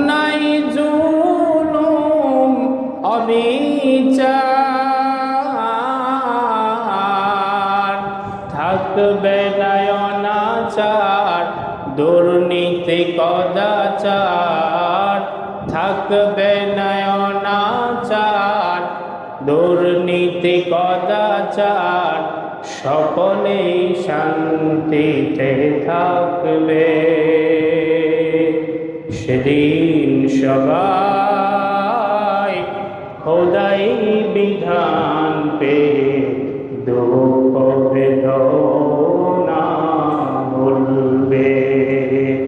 অন্যায় জুলুম অবিচার। থাকবে নয়নাচার দুর্নীতি কদাচার। থাকবে নয়নাচার দুর্নীতি কদাচার। সকলেই শান্তিতে থাকবে। সেদিন সবাই খোদাই বিধান পে দোষ